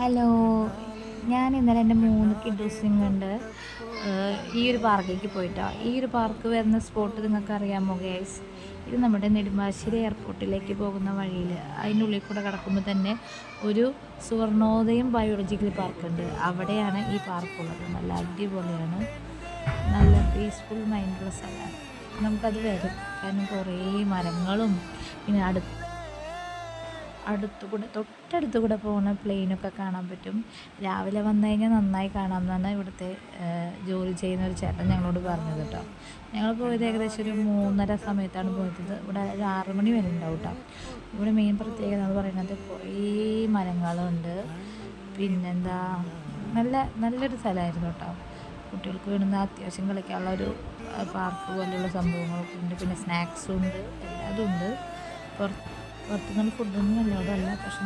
Hello. ഞാൻ ഇന്നലെ എന്റെ മൂന്ന് കിഡ്സും കണ്ട് ഈ ഒരു പാർക്കിലേക്ക് പോയിട്ടോ. ഈ ഒരു പാർക്ക് വരുന്ന സ്പോട്ട് നിങ്ങൾക്ക് അറിയാമോ ഗൈസ് ഇത് നമ്മുടെ നെടുമ്പാശ്ശേരി എയർപോർട്ടിലേക്ക് പോകുന്ന വഴിയിൽ അതിന്റെ ഉള്ളിൽ കൂടെ കിടക്കുമ്പോൾ തന്നെ ഒരു സുവർണോദയം ബയോളജിക്കൽ പാർക്ക് ഉണ്ട്. അവിടെയാണ് ഈ പാർക്കുള്ളത് നല്ല അടിപൊളിയാണ്. നല്ല പീസ്ഫുൾ മൈൻഡുള്ള സ്ഥലമാണ് നമുക്കത് വരും. കാരണം കുറേ മരങ്ങളും പിന്നെ അടുത്ത് അടുത്തു കൂടെ തൊട്ടടുത്ത് കൂടെ പോകുന്ന പ്ലെയിനൊക്കെ കാണാൻ പറ്റും. രാവിലെ വന്നു കഴിഞ്ഞാൽ നന്നായി കാണാമെന്നാണ് ഇവിടുത്തെ ജോലി ചെയ്യുന്ന ഒരു ചേട്ടൻ ഞങ്ങളോട് പറഞ്ഞത് കേട്ടോ. ഞങ്ങൾ പോയത് ഏകദേശം ഒരു മൂന്നര സമയത്താണ് പോയത്. ഇവിടെ ഒരു ആറ് മണി വരെ ഉണ്ടാവും കേട്ടോ. ഇവിടെ മെയിൻ പ്രത്യേകത എന്ന് പറയുന്നത് കുറേ മരങ്ങളുണ്ട്. പിന്നെന്താ നല്ല നല്ലൊരു സ്ഥലമായിരുന്നു കേട്ടോ. കുട്ടികൾക്ക് വേണ്ടുന്ന അത്യാവശ്യം കളിക്കാനുള്ള ഒരു പാർക്ക് പോലെയുള്ള സംഭവങ്ങളൊക്കെ ഉണ്ട്. പിന്നെ സ്നാക്സും ഉണ്ട് എല്ലാതും ഉണ്ട്. പുറത്ത് പുറത്തുനിന്നുള്ള ഫുഡൊന്നും നല്ലതല്ല പക്ഷെ